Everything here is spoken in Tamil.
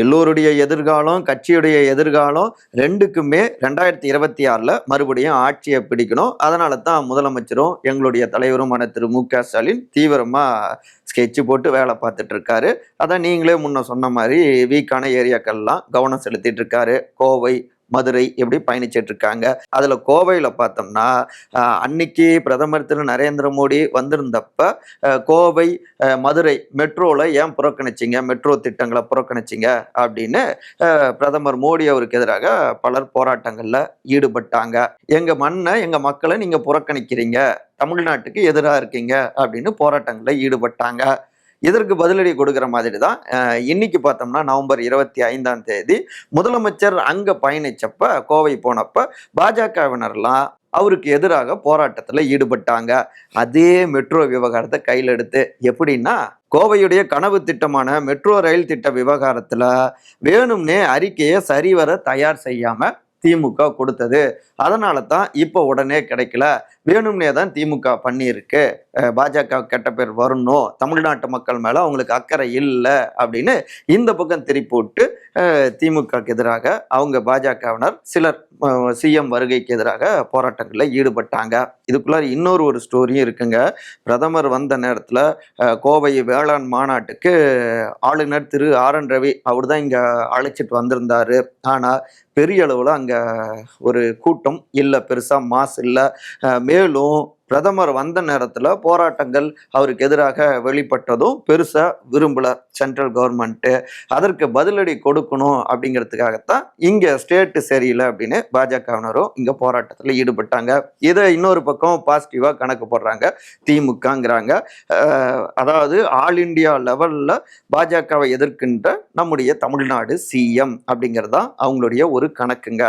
எல்லோருடைய எதிர்காலம் கட்சியுடைய எதிர்காலம் ரெண்டுக்குமே ரெண்டாயிரத்தி இருபத்தி ஆறில் மறுபடியும் ஆட்சியை பிடிக்கணும். அதனால தான் முதலமைச்சரும் எங்களுடைய தலைவருமான திரு மு க ஸ்டாலின் தீவிரமாக ஸ்கெட்சு போட்டு வேலை பார்த்துட்டு இருக்காரு. அதான் நீங்களே முன்ன சொன்ன மாதிரி வீக்கான ஏரியாக்கள்லாம் கவனம் செலுத்திட்டு இருக்காரு. கோவை மதுரை எப்படி பயணிச்சிட்டு இருக்காங்க அதில் கோவையில் பார்த்தோம்னா அன்னைக்கு பிரதமர் திரு நரேந்திர மோடி வந்திருந்தப்ப கோவை மதுரை மெட்ரோவில் ஏன் புறக்கணிச்சிங்க? மெட்ரோ திட்டங்களை புறக்கணிச்சிங்க அப்படின்னு பிரதமர் மோடி அவருக்கு எதிராக பலர் போராட்டங்களில் ஈடுபட்டாங்க. எங்கள் மண்ணை எங்கள் மக்களை நீங்கள் புறக்கணிக்கிறீங்க. தமிழ்நாட்டுக்கு எதிராக இருக்கீங்க அப்படின்னு போராட்டங்களில் ஈடுபட்டாங்க. இதற்கு பதிலடி கொடுக்குற மாதிரி தான் இன்னைக்கு பார்த்தோம்னா நவம்பர் இருபத்தி ஐந்தாம் தேதி முதலமைச்சர் அங்கே பயணிச்சப்ப கோவை போனப்ப பாஜகவினர்லாம் அவருக்கு எதிராக போராட்டத்தில் ஈடுபட்டாங்க. அதே மெட்ரோ விவகாரத்தை கையில் எடுத்து எப்படின்னா கோவையுடைய கனவு திட்டமான மெட்ரோ ரயில் திட்ட விவகாரத்தில் வேணும்னே அறிக்கையை சரிவர தயார் செய்யாமல் திமுக கொடுத்தது. அதனால தான் இப்போ உடனே கிடைக்கல. வேணும்னே தான் திமுக பண்ணியிருக்கு. பாஜக கெட்ட பேர் வரணும். தமிழ்நாட்டு மக்கள் மேலே அவங்களுக்கு அக்கறை இல்லை அப்படின்னு இந்த பக்கம் திருப்பி விட்டு திமுகக்கு எதிராக அவங்க பாஜகவினர் சிலர் சிஎம் வருகைக்கு எதிராக போராட்டங்களில் ஈடுபட்டாங்க. இதுக்குள்ளார இன்னொரு ஒரு ஸ்டோரியும் இருக்குங்க. பிரதமர் வந்த நேரத்தில் கோவை வேளாண் மாநாட்டுக்கு ஆளுநர் திரு ஆர் என் ரவி அவர் தான் இங்கே அழைச்சிட்டு வந்திருந்தாரு. ஆனால் பெரிய அளவில் அங்கே ஒரு கூட்டம் இல்லை பெருசாக மாஸ் இல்லை. மேலும் பிரதமர் வந்த நேரத்தில் போராட்டங்கள் அவருக்கு எதிராக வெளிப்பட்டதும் பெருசாக விரும்பல சென்ட்ரல் கவர்மெண்ட்டு அதற்கு பதிலடி கொடுக்கணும் அப்படிங்கிறதுக்காகத்தான் இங்கே ஸ்டேட்டு சரியில்லை அப்படின்னு பாஜகவினரும் இங்கே போராட்டத்தில் ஈடுபட்டாங்க. இதை இன்னொரு பக்கம் பாசிட்டிவாக கணக்கு போடுறாங்க திமுகங்கிறாங்க. அதாவது ஆல் இண்டியா லெவலில் பாஜகவை எதிர்க்கின்ற நம்முடைய தமிழ்நாடு சிஎம் அப்படிங்கிறது தான் அவங்களுடைய ஒரு கணக்குங்க.